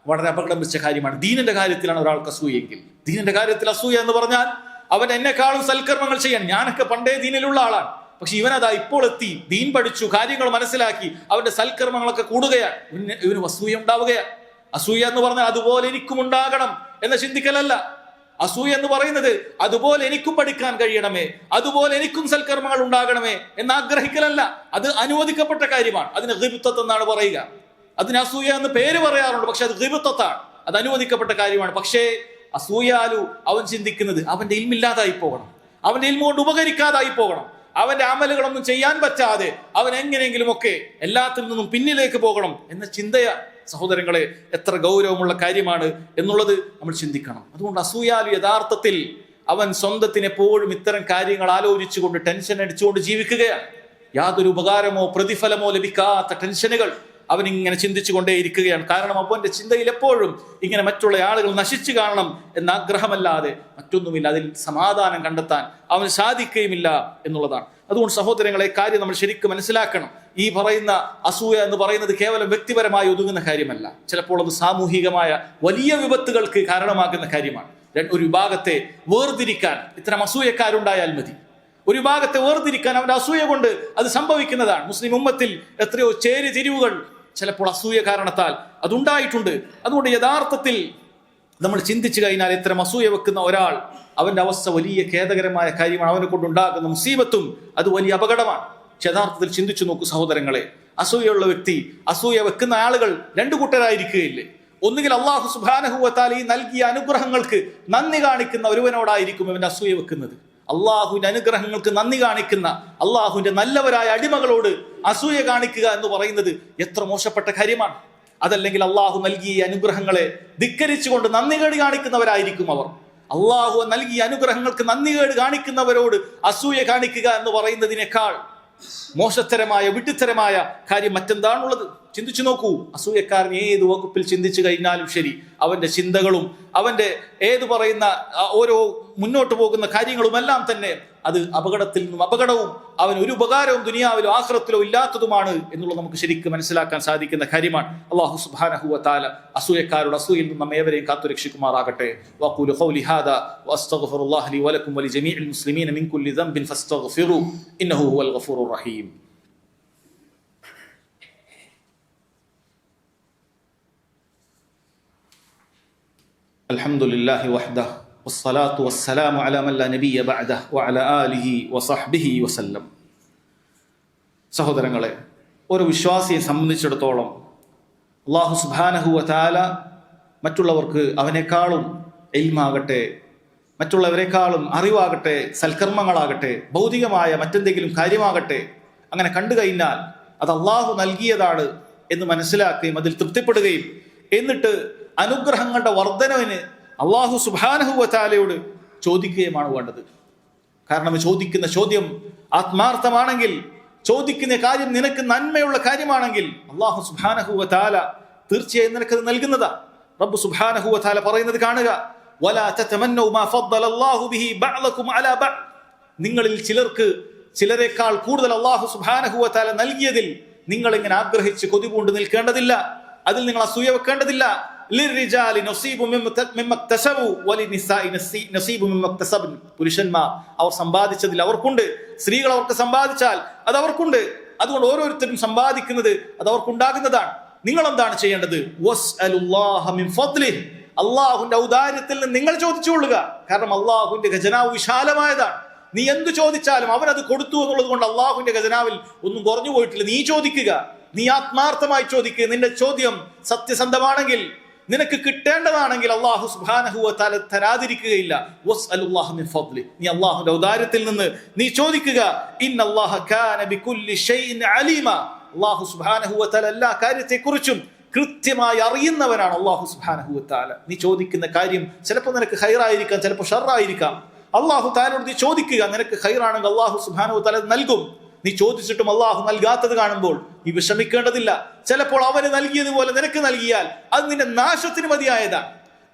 വളരെ അപകടം വെച്ച കാര്യമാണ്. ദീനിന്റെ കാര്യത്തിലാണ് ഒരാൾക്ക് അസൂയെങ്കിൽ ദീനിന്റെ കാര്യത്തിൽ അസൂയ എന്ന് പറഞ്ഞാൽ അവൻ എന്നെക്കാളും സൽക്കർമ്മങ്ങൾ ചെയ്യാൻ. ഞാനൊക്കെ പണ്ടേ ദീനിലുള്ള ആളാണ്. പക്ഷെ ഇവനതാ ഇപ്പോൾ എത്തി. ദീൻ പഠിച്ചു കാര്യങ്ങൾ മനസ്സിലാക്കി അവന്റെ സൽക്കർമ്മങ്ങളൊക്കെ കൂടുകയാണ്. ഇവന് അസൂയ ഉണ്ടാവുകയാണ്. അസൂയ എന്ന് പറഞ്ഞാൽ അതുപോലെ എനിക്കും ഉണ്ടാകണം എന്ന ചിന്തിക്കലല്ല. അസൂയ എന്ന് പറയുന്നത് അതുപോലെ എനിക്കും പഠിക്കാൻ കഴിയണമേ അതുപോലെ എനിക്കും സൽക്കർമ്മങ്ങൾ ഉണ്ടാകണമേ എന്ന് ആഗ്രഹിക്കലല്ല. അത് അനുവദിക്കപ്പെട്ട കാര്യമാണ്. അതിന് ഗിബിത്തത്ത് എന്നാണ് പറയുക. അതിന് അസൂയ എന്ന് പേര് പറയാറുണ്ട് പക്ഷെ അത് ഗിബിത്തത്താണ്. അത് അനുവദിക്കപ്പെട്ട കാര്യമാണ്. പക്ഷേ അസൂയാലു അവൻ ചിന്തിക്കുന്നത് അവന്റെ ഇൽമില്ലാതായി പോകണം. അവന്റെ ഇൽമ കൊണ്ട് ഉപകരിക്കാതായി പോകണം. അവന്റെ അമലുകളൊന്നും ചെയ്യാൻ പറ്റാതെ അവൻ എങ്ങനെയെങ്കിലും ഒക്കെ എല്ലാത്തിൽ നിന്നും പിന്നിലേക്ക് പോകണം എന്ന ചിന്തയ സഹോദരങ്ങളെ എത്ര ഗൗരവമുള്ള കാര്യമാണ് എന്നുള്ളത് നമ്മൾ ചിന്തിക്കണം. അതുകൊണ്ട് അസൂയാലു യഥാർത്ഥത്തിൽ അവൻ സ്വന്തത്തിന് എപ്പോഴും ഇത്തരം കാര്യങ്ങൾ ആലോചിച്ചുകൊണ്ട് ടെൻഷൻ അടിച്ചുകൊണ്ട് ജീവിക്കുകയാണ്. യാതൊരു ഉപകാരമോ പ്രതിഫലമോ ലഭിക്കാത്ത ടെൻഷനുകൾ അവൻ ഇങ്ങനെ ചിന്തിച്ചു കാരണം അവന്റെ ചിന്തയിൽ എപ്പോഴും ഇങ്ങനെ മറ്റുള്ള ആളുകൾ നശിച്ചു കാണണം എന്ന ആഗ്രഹമല്ലാതെ മറ്റൊന്നുമില്ല. അതിൽ സമാധാനം കണ്ടെത്താൻ അവന് സാധിക്കുകയുമില്ല എന്നുള്ളതാണ്. അതുകൊണ്ട് സഹോദരങ്ങളെ കാര്യം നമ്മൾ ശരിക്കും മനസ്സിലാക്കണം. ഈ പറയുന്ന അസൂയ എന്ന് പറയുന്നത് കേവലം വ്യക്തിപരമായി ഒതുങ്ങുന്ന കാര്യമല്ല. ചിലപ്പോൾ അത് സാമൂഹികമായ വലിയ വിപത്തുകൾക്ക് കാരണമാകുന്ന കാര്യമാണ്. ഒരു വിഭാഗത്തെ വേർതിരിക്കാൻ ഇത്തരം അസൂയക്കാരുണ്ടായാൽ മതി. ഒരു വിഭാഗത്തെ വേർതിരിക്കാൻ അവന്റെ അസൂയ കൊണ്ട് അത് സംഭവിക്കുന്നതാണ്. മുസ്ലിം ഉമ്മത്തിൽ എത്രയോ ചേരി തിരിവുകൾ ചിലപ്പോൾ അസൂയ കാരണത്താൽ അതുണ്ടായിട്ടുണ്ട്. അതുകൊണ്ട് യഥാർത്ഥത്തിൽ നമ്മൾ ചിന്തിച്ചു കഴിഞ്ഞാൽ ഇത്തരം അസൂയ വെക്കുന്ന ഒരാൾ അവന്റെ അവസ്ഥ വലിയ ഖേദകരമായ കാര്യമാണ് അവനെ കൊണ്ടുണ്ടാകുന്ന മുസീബത്തും അത് വലിയ അപകടമാണ്. യഥാർത്ഥത്തിൽ ചിന്തിച്ചു നോക്കൂ സഹോദരങ്ങളെ അസൂയുള്ള വ്യക്തി അസൂയ വെക്കുന്ന ആളുകൾ രണ്ടു കൂട്ടരായിരിക്കുകയില്ലേ? ഒന്നുകിൽ അള്ളാഹു സുബാനഹുവത്താൽ ഈ നൽകിയ അനുഗ്രഹങ്ങൾക്ക് നന്ദി കാണിക്കുന്ന ഒരുവനോടായിരിക്കും അവന്റെ അസൂയ വെക്കുന്നത്. അള്ളാഹുവിന്റെ അനുഗ്രഹങ്ങൾക്ക് നന്ദി കാണിക്കുന്ന അള്ളാഹുവിന്റെ നല്ലവരായ അടിമകളോട് അസൂയ കാണിക്കുക എന്ന് പറയുന്നത് എത്ര മോശപ്പെട്ട കാര്യമാണ്. അതല്ലെങ്കിൽ അള്ളാഹു നൽകിയ അനുഗ്രഹങ്ങളെ ധിക്കരിച്ചുകൊണ്ട് നന്ദികേട് കാണിക്കുന്നവരായിരിക്കും അവർ. അള്ളാഹു നൽകിയ അനുഗ്രഹങ്ങൾക്ക് നന്ദികേട് കാണിക്കുന്നവരോട് അസൂയ കാണിക്കുക എന്ന് പറയുന്നതിനേക്കാൾ മോശത്തരമായ വിട്ടിത്തരമായ കാര്യം മറ്റെന്താണുള്ളത്? ചിന്തിച്ചു നോക്കൂ. അസൂയക്കാരൻ ഏത് വകുപ്പിൽ ചിന്തിച്ചു കഴിഞ്ഞാലും ശരി അവന്റെ ചിന്തകളും അവന്റെ ഏത് പറയുന്ന ഓരോ മുന്നോട്ട് പോകുന്ന കാര്യങ്ങളുമെല്ലാം തന്നെ അത് അപകടത്തിൽ നിന്നും അപകടവും അവൻ ഒരു ഉപകാരവും ദുനിയാവിലോ ആഹ്റത്തിലോ ഇല്ലാത്തതുമാണ് എന്നുള്ളത് നമുക്ക് ശരിക്കും മനസ്സിലാക്കാൻ സാധിക്കുന്ന കാര്യമാണ്. അള്ളാഹു സുബ്ഹാനഹു താല അസൂയക്കാരുടെ അസൂയിൽ നിന്നും നമ്മെ കാത്തുരക്ഷിക്കുമാറാകട്ടെ. വഖൂലു വലക്കും മുസ്ലിമീന മിൻ കുല്ലി റഹീം. الحمد لله وحده والصلاة والسلام على من لا نبي بعده وعلى آله وصحبه وسلم സഹോദരങ്ങളെ ഒരു വിശ്വാസിയെ സംബന്ധിച്ചിടത്തോളം അള്ളാഹു സുബാനഹുവ താല മറ്റുള്ളവർക്ക് അവനേക്കാളും എൽമാകട്ടെ മറ്റുള്ളവരെക്കാളും അറിവാകട്ടെ സൽക്കർമ്മങ്ങളാകട്ടെ ഭൗതികമായ മറ്റെന്തെങ്കിലും കാര്യമാകട്ടെ അങ്ങനെ കണ്ടു കഴിഞ്ഞാൽ അത് അള്ളാഹു നൽകിയതാണ് എന്ന് മനസ്സിലാക്കുകയും അതിൽ തൃപ്തിപ്പെടുകയും എന്നിട്ട് അനുഗ്രഹങ്ങളുടെ വർധനവിന് അള്ളാഹു സുബാനഹുവചാലയോട് ചോദിക്കുകയുമാണ് വേണ്ടത്. കാരണം ചോദിക്കുന്ന ചോദ്യം ആത്മാർത്ഥമാണെങ്കിൽ ചോദിക്കുന്ന കാര്യം നിനക്ക് നന്മയുള്ള കാര്യമാണെങ്കിൽ അള്ളാഹു സുബാനഹുവ താല തീർച്ചയായും നിനക്കത് നൽകുന്നതാ. റബ്ബ് സുബാനഹുവാല പറയുന്നത് കാണുക. നിങ്ങളിൽ ചിലർക്ക് ചിലരെക്കാൾ കൂടുതൽ അള്ളാഹു സുബാനഹുവാല നൽകിയതിൽ നിങ്ങൾ ഇങ്ങനെ ആഗ്രഹിച്ച് കൊതിപൂണ്ട് നിൽക്കേണ്ടതില്ല. അതിൽ നിങ്ങൾ അസൂയ വെക്കേണ്ടതില്ല. പുരുഷന്മാർ അവർ സമ്പാദിച്ചതിൽ അവർക്കുണ്ട്. സ്ത്രീകൾ അവർക്ക് സമ്പാദിച്ചാൽ അത് അവർക്കുണ്ട്. അതുകൊണ്ട് ഓരോരുത്തരും സമ്പാദിക്കുന്നത് അത് അവർക്കുണ്ടാകുന്നതാണ്. നിങ്ങൾ എന്താണ് ചെയ്യേണ്ടത്. അള്ളാഹുന്റെ ഔദാര്യത്തിൽ നിന്ന് നിങ്ങൾ ചോദിച്ചുകൊള്ളുക. കാരണം അള്ളാഹുവിന്റെ ഖജനാവ് വിശാലമായതാണ്. നീ എന്ത് ചോദിച്ചാലും അവൻ അത് കൊടുത്തു എന്നുള്ളത് കൊണ്ട് അള്ളാഹുവിന്റെ ഖജനാവിൽ ഒന്നും കുറഞ്ഞു പോയിട്ടില്ല. നീ ചോദിക്കുക. നീ ആത്മാർത്ഥമായി ചോദിക്കുക. നിന്റെ ചോദ്യം സത്യസന്ധമാണെങ്കിൽ നിനക്ക് കിട്ടേണ്ടതാണെങ്കിൽ അള്ളാഹു സുബാനഹുവ തല തരാതിരിക്കുകയില്ല. വസ്അലുല്ലാഹ മിൻ ഫദ്ലി. നീ അള്ളാഹുന്റെ ഔദാര്യത്തിൽ നിന്ന് നീ ചോദിക്കുക ഇന്നല്ലാഹ കാന ബികുല്ലി ഷൈഇൻ അലീമ. അള്ളാഹു സുബാനഹുവ തല എല്ലാ കാര്യത്തെക്കുറിച്ചും കൃത്യമായി അറിയുന്നവനാണ് അള്ളാഹു സുബാനഹുവ താല നീ ചോദിക്കുന്ന കാര്യം ചിലപ്പോൾ നിനക്ക് ഹൈറായിരിക്കാം ചിലപ്പോൾ ഷറായിരിക്കാം അള്ളാഹു താലോട് നീ ചോദിക്കുക നിനക്ക് ഹൈറാണെങ്കിൽ അള്ളാഹു സുബാനഹു തല നൽകും. നീ ചോദിച്ചിട്ടും അള്ളാഹു നൽകാത്തത് കാണുമ്പോൾ നീ വിഷമിക്കേണ്ടതില്ല. ചിലപ്പോൾ അവന് നൽകിയതുപോലെ നിനക്ക് നൽകിയാൽ അത് നിന്റെ നാശത്തിന് മതിയായതാണ്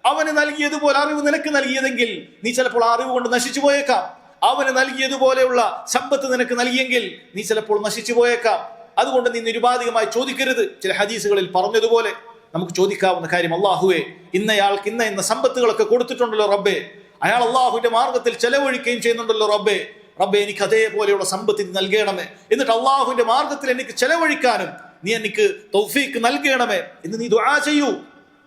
അവന് നൽകിയതുപോലെ അറിവ് നിനക്ക് നൽകിയതെങ്കിൽ നീ ചിലപ്പോൾ അറിവ് കൊണ്ട് നശിച്ചു പോയേക്കാം. അവന് നൽകിയതുപോലെയുള്ള സമ്പത്ത് നിനക്ക് നൽകിയെങ്കിൽ നീ ചിലപ്പോൾ നശിച്ചു പോയേക്കാം. അതുകൊണ്ട് നീ നിരുപാധികമായി ചോദിക്കരുത്. ചില ഹദീസുകളിൽ പറഞ്ഞതുപോലെ നമുക്ക് ചോദിക്കാവുന്ന കാര്യം അള്ളാഹുവേ ഇന്നയാൾക്ക് ഇന്ന ഇന്ന സമ്പത്തുകളൊക്കെ കൊടുത്തിട്ടുണ്ടല്ലോ റബ്ബെ. അയാൾ അള്ളാഹുവിന്റെ മാർഗത്തിൽ ചെലവഴിക്കുകയും ചെയ്യുന്നുണ്ടല്ലോ റബ്ബേ. റബ്ബെ എനിക്ക് അതേപോലെയുള്ള സമ്പത്ത് നീ നൽകണമേ. എന്നിട്ട് അള്ളാഹുവിന്റെ മാർഗത്തിൽ എനിക്ക് ചെലവഴിക്കാനും നീ എനിക്ക് തൗഫീക്ക് നൽകണമേ എന്ന് നീ ദുആ ചെയ്യൂ.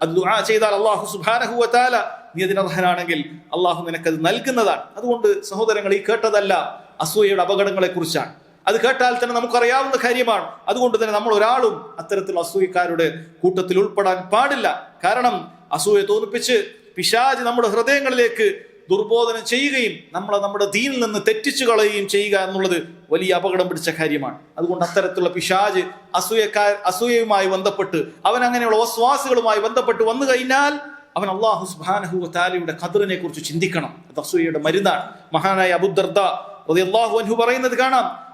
അത് ദുആ ചെയ്താൽ അള്ളാഹു സുബാനഹുവത്താല നീ അതിന് അർഹനാണെങ്കിൽ അള്ളാഹു നിനക്കത് നൽകുന്നതാണ്. അതുകൊണ്ട് സഹോദരങ്ങൾ ഈ കേട്ടതല്ല അസൂയയുടെ അപകടങ്ങളെ കുറിച്ചാണ് അത് കേട്ടാൽ തന്നെ നമുക്കറിയാവുന്ന കാര്യമാണ്. അതുകൊണ്ട് തന്നെ നമ്മൾ ഒരാളും അത്തരത്തിലുള്ള അസൂയക്കാരുടെ കൂട്ടത്തിൽ ഉൾപ്പെടാൻ പാടില്ല. കാരണം അസൂയ തോന്നിപ്പിച്ച് പിശാജ് നമ്മുടെ ഹൃദയങ്ങളിലേക്ക് ദുർബോധനം ചെയ്യുകയും നമ്മളെ നമ്മുടെ ദീനിൽ നിന്ന് തെറ്റിച്ചു കളയുകയും ചെയ്യുക എന്നുള്ളത് വലിയ അപകടം പിടിച്ച കാര്യമാണ്. അതുകൊണ്ട് അത്തരത്തിലുള്ള പിശാജ് അസൂയക്കാർ അസൂയയുമായി ബന്ധപ്പെട്ട് അവൻ അങ്ങനെയുള്ള വസ്വാസുകളുമായി ബന്ധപ്പെട്ട് വന്നു കഴിഞ്ഞാൽ അവൻ അള്ളാഹു സുബാനഹു താലയുടെ ഖദറിനെ കുറിച്ച് ചിന്തിക്കണം. അത് അസൂയയുടെ മരുന്നാണ്. മഹാനായ അബുദർദ അള്ളാഹു അൻഹു പറയുന്നത് കാണാം.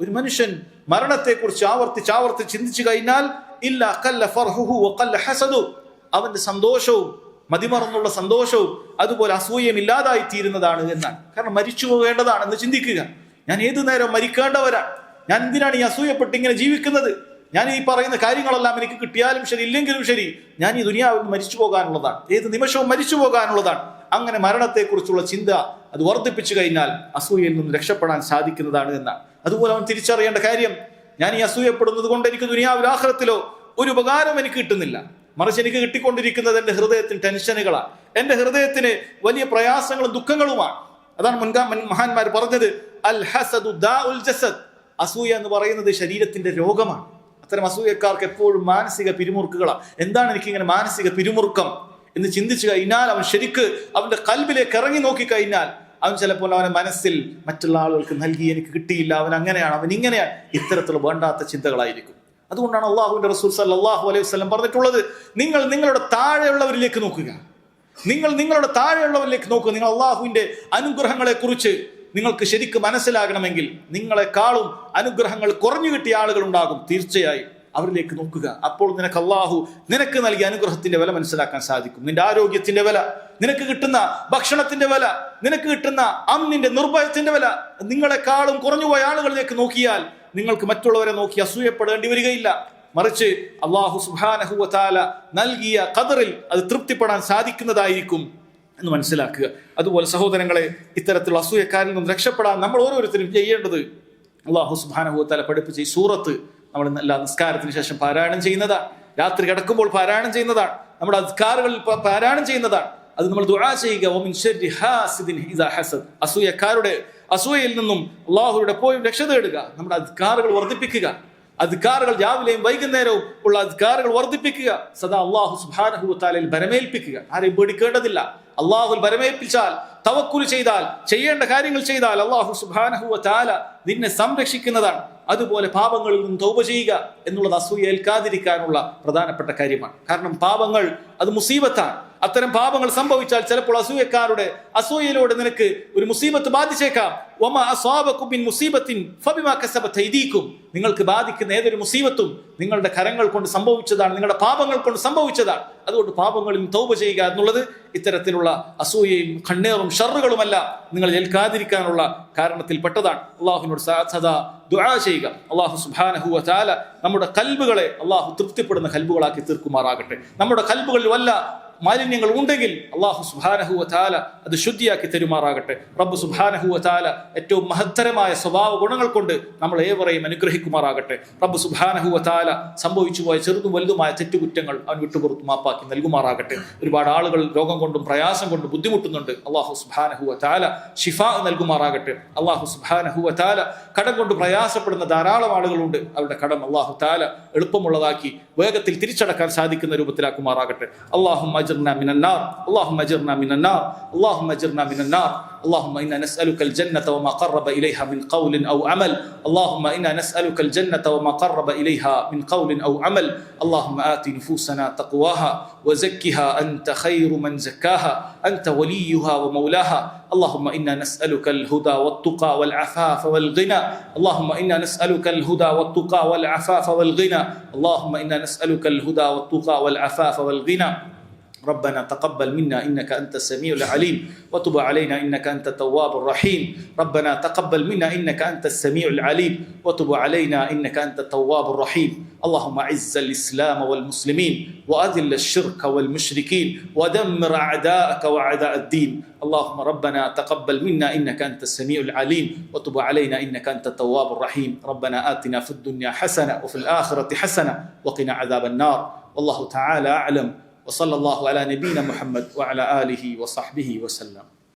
ഒരു മനുഷ്യൻ മരണത്തെ കുറിച്ച് ആവർത്തിച്ച് ആവർത്തിച്ച് ചിന്തിച്ചു കഴിഞ്ഞാൽ ഇല്ല കല്ല ഫർഹുഹു ഹസദു. അവന്റെ സന്തോഷവും മതിമറന്നുള്ള സന്തോഷവും അതുപോലെ അസൂയം ഇല്ലാതായി തീരുന്നതാണ് കാരണം മരിച്ചു പോകേണ്ടതാണ് എന്ന് ചിന്തിക്കുക. ഞാൻ ഏതു നേരം മരിക്കേണ്ടവരാണ്. ഞാൻ എന്തിനാണ് ഈ അസൂയപ്പെട്ട് ഇങ്ങനെ ജീവിക്കുന്നത്? ഞാൻ ഈ പറയുന്ന കാര്യങ്ങളെല്ലാം എനിക്ക് കിട്ടിയാലും ശരി ഇല്ലെങ്കിലും ശരി ഞാൻ ഈ ദുനിയാവിൽ മരിച്ചു പോകാനുള്ളതാണ്. ഏത് നിമിഷവും മരിച്ചു പോകാനുള്ളതാണ്. അങ്ങനെ മരണത്തെക്കുറിച്ചുള്ള ചിന്ത അത് വർദ്ധിപ്പിച്ചു കഴിഞ്ഞാൽ അസൂയയിൽ നിന്ന് രക്ഷപ്പെടാൻ സാധിക്കുന്നതാണ് എന്നാണ്. അതുപോലെ അവൻ തിരിച്ചറിയേണ്ട കാര്യം ഞാൻ ഈ അസൂയപ്പെടുന്നത് കൊണ്ട് എനിക്ക് ദുനിയാവിൽ ആഹ്ലത്തിലോ ഒരു ഉപകാരം എനിക്ക് കിട്ടുന്നിൽ മറിച്ച് എനിക്ക് കിട്ടിക്കൊണ്ടിരിക്കുന്നത് എന്റെ ഹൃദയത്തിൽ ടെൻഷനുകളാണ് എന്റെ ഹൃദയത്തിന് വലിയ പ്രയാസങ്ങളും ദുഃഖങ്ങളുമാണ്. അതാണ് മുൻകാ മഹാന്മാർ പറഞ്ഞത് അൽ ഹസദു ജസദ്. അസൂയ എന്ന് പറയുന്നത് ശരീരത്തിന്റെ രോഗമാണ്. അത്തരം അസൂയക്കാർക്ക് എപ്പോഴും മാനസിക പിരിമുറുക്കുകളാണ് എന്താണ് എനിക്കിങ്ങനെ മാനസിക പിരിമുറുക്കം എന്ന് ചിന്തിച്ചു കഴിഞ്ഞാൽ അവൻ ശരിക്ക് അവന്റെ കൽബിലേക്ക് ഇറങ്ങി നോക്കിക്കഴിഞ്ഞാൽ അവൻ ചിലപ്പോൾ അവന്റെ മനസ്സിൽ മറ്റുള്ള ആളുകൾക്ക് നൽകി എനിക്ക് കിട്ടിയില്ല അവൻ അങ്ങനെയാണ് അവൻ ഇങ്ങനെയാണ്. ഇത്തരത്തിലുള്ള വേണ്ടാത്ത ചിന്തകളായിരിക്കും. അതുകൊണ്ടാണ് അള്ളാഹുവിന്റെ റസൂൽ സല്ലാഹു അലൈഹി വസ്ലം പറഞ്ഞിട്ടുള്ളത്. നിങ്ങൾ നിങ്ങളുടെ താഴെയുള്ളവരിലേക്ക് നോക്കുക. നിങ്ങൾ നിങ്ങളുടെ താഴെയുള്ളവരിലേക്ക് നോക്കുക. നിങ്ങൾ അള്ളാഹുവിന്റെ അനുഗ്രഹങ്ങളെ കുറിച്ച് നിങ്ങൾക്ക് ശരിക്കും മനസ്സിലാകണമെങ്കിൽ നിങ്ങളെക്കാളും അനുഗ്രഹങ്ങൾ കുറഞ്ഞു കിട്ടിയ ആളുകൾ ഉണ്ടാകും തീർച്ചയായും അവരിലേക്ക് നോക്കുക. അപ്പോൾ നിനക്ക് അള്ളാഹു നിനക്ക് നൽകിയ അനുഗ്രഹത്തിന്റെ വില മനസ്സിലാക്കാൻ സാധിക്കും. നിന്റെ ആരോഗ്യത്തിന്റെ വില നിനക്ക് കിട്ടുന്ന ഭക്ഷണത്തിന്റെ വില നിനക്ക് കിട്ടുന്ന അന്നിന്റെ നിർഭയത്തിന്റെ വില നിങ്ങളെക്കാളും കുറഞ്ഞുപോയ ആളുകളിലേക്ക് നോക്കിയാൽ നിങ്ങൾക്ക് മറ്റുള്ളവരെ നോക്കി അസൂയപ്പെടേണ്ടി വരികയില്ല. മറിച്ച് അള്ളാഹു സുബാനഹുവല നൽകിയ കതറിൽ അത് തൃപ്തിപ്പെടാൻ സാധിക്കുന്നതായിരിക്കും എന്ന് മനസ്സിലാക്കുക. അതുപോലെ സഹോദരങ്ങളെ ഇത്തരത്തിലുള്ള അസൂയക്കാരിൽ നിന്നും രക്ഷപ്പെടാൻ നമ്മൾ ഓരോരുത്തരും ചെയ്യേണ്ടത്. അള്ളാഹു സുബാനഹുവല പഠിപ്പിച്ച ഈ സൂറത്ത് നമ്മൾ എല്ലാ നിസ്കാരത്തിന് ശേഷം പാരായണം ചെയ്യുന്നതാണ് രാത്രി കിടക്കുമ്പോൾ പാരായണം ചെയ്യുന്നതാണ്. നമ്മുടെ അധികാറുകളിൽ പാരായണം ചെയ്യുന്നതാണ്. അത് നമ്മൾ ദുആ ചെയ്യുക. ഓമിൻ ഹസദ്. അസൂയക്കാരുടെ അസൂയയിൽ നിന്നും അള്ളാഹുവിടെ പോയി രക്ഷ തേടുക നമ്മുടെ അധികാറുകൾ വർദ്ധിപ്പിക്കുക. അധികാറുകൾ രാവിലെയും വൈകുന്നേരവും ഉള്ള അധികാറുകൾ വർദ്ധിപ്പിക്കുക. സദാ അള്ളാഹു സുബാനഹു ഭരമേൽപ്പിക്കുക. ആരെയും പേടിക്കേണ്ടതില്ല. അള്ളാഹുൽ ബരമേൽപ്പിച്ചാൽ തവക്കുൽ ചെയ്താൽ ചെയ്യേണ്ട കാര്യങ്ങൾ ചെയ്താൽ അള്ളാഹു സുഭാനഹുത്താല താല നിന്നെ സംരക്ഷിക്കുന്നതാണ്. അതുപോലെ പാപങ്ങളിൽ നിന്ന് തൗപ ചെയ്യുക എന്നുള്ളത് അസൂയ ഏൽക്കാതിരിക്കാനുള്ള പ്രധാനപ്പെട്ട കാര്യമാണ്. കാരണം പാപങ്ങൾ അത് മുസീബത്താണ്. അത്തരം പാപങ്ങൾ സംഭവിച്ചാൽ ചിലപ്പോൾ അസൂയക്കാരുടെ അസൂയയിലൂടെ നിനക്ക് ഒരു മുസീബത്ത് ബാധിച്ചേക്കാം. ഒമ അസ്വാബക്കും മുസീബത്തിൻ ഫബിമാ നിങ്ങൾക്ക് ബാധിക്കുന്ന ഏതൊരു മുസീബത്തും നിങ്ങളുടെ കരങ്ങൾ കൊണ്ട് സംഭവിച്ചതാണ് നിങ്ങളുടെ പാപങ്ങൾ കൊണ്ട് സംഭവിച്ചതാണ്. അതുകൊണ്ട് പാപങ്ങളിൽ തൗപ ചെയ്യുക എന്നുള്ളത് ഇത്തരത്തിലുള്ള അസൂയയും കണ്ണേറും ഷറുകളുമല്ല നിങ്ങൾ ഏൽക്കാതിരിക്കാനുള്ള കാരണത്തിൽപ്പെട്ടതാണ്. അള്ളാഹുവിനോട് സദാ ദുആ ചെയ്യുക. അള്ളാഹു സുബാനഹു വാല നമ്മുടെ കൽബുകളെ അള്ളാഹു തൃപ്തിപ്പെടുന്ന കൽബുകളാക്കി തീർക്കുമാറാകട്ടെ. നമ്മുടെ കൽബുകളിൽ വല്ല മാലിന്യങ്ങൾ ഉണ്ടെങ്കിൽ അള്ളാഹു സുബാനഹുവ താല അത് ശുദ്ധിയാക്കി തരുമാറാകട്ടെ. റബ്ബ് സുബാനഹുവ താല ഏറ്റവും മഹത്തരമായ സ്വഭാവ ഗുണങ്ങൾ കൊണ്ട് നമ്മൾ ഏവരെയും അനുഗ്രഹിക്കുമാറാകട്ടെ. റബ്ബ് സുബാനഹുവ താല സംഭവിച്ചു പോയ ചെറുതും വലുതുമായ തെറ്റുകുറ്റങ്ങൾ അവൻ വിട്ടുപുറത്ത് മാപ്പാക്കി നൽകുമാറാകട്ടെ. ഒരുപാട് ആളുകൾ രോഗം കൊണ്ടും പ്രയാസം കൊണ്ടും ബുദ്ധിമുട്ടുന്നുണ്ട്. അള്ളാഹു സുബാനഹുവ താല ഷിഫ നൽകുമാറാകട്ടെ. അള്ളാഹു സുബാനഹുവ താല കടം കൊണ്ട് പ്രയാസപ്പെടുന്ന ധാരാളം ആളുകളുണ്ട്. അവരുടെ കടം അള്ളാഹു താല എളുപ്പമുള്ളതാക്കി വേഗത്തിൽ തിരിച്ചടക്കാൻ സാധിക്കുന്ന രൂപത്തിലാക്കുമാറാകട്ടെ. അള്ളാഹു أجرنا من النار. اللهم أجرنا من النار. اللهم أجرنا من النار. اللهم إنا نسألك الجنة وما قرب إليها من قول أو عمل. اللهم إنا نسألك الجنة وما قرب إليها من قول أو عمل. اللهم آت نفوسنا تقواها وزكها أنت خير من زكاها. أنت وليها ومولاها. اللهم إنا نسألك الهدى والتقى والعفاف والغنى. اللهم إنا نسألك الهدى والتقى والعفاف والغنى. اللهم إنا نسألك الهدى والتقى والعفاف والغنى. ربنا تقبل منا إنك أنت السميع العليم وتب علينا إنك أنت التواب الرحيم. ربنا تقبل منا إنك أنت السميع العليم وتب علينا إنك أنت التواب الرحيم. اللهم أعز الإسلام والمسلمين وأذل الشرك والمشركين ودمر أعداءك وأعداء الدين. اللهم ربنا تقبل منا إنك أنت السميع العليم وتب علينا إنك أنت التواب الرحيم. ربنا آتنا في الدنيا حسنة وفي الآخرة حسنة وقنا عذاب النار. والله تعالى أعلم. وصلى الله على نبينا محمد وعلى آله وصحبه وسلم.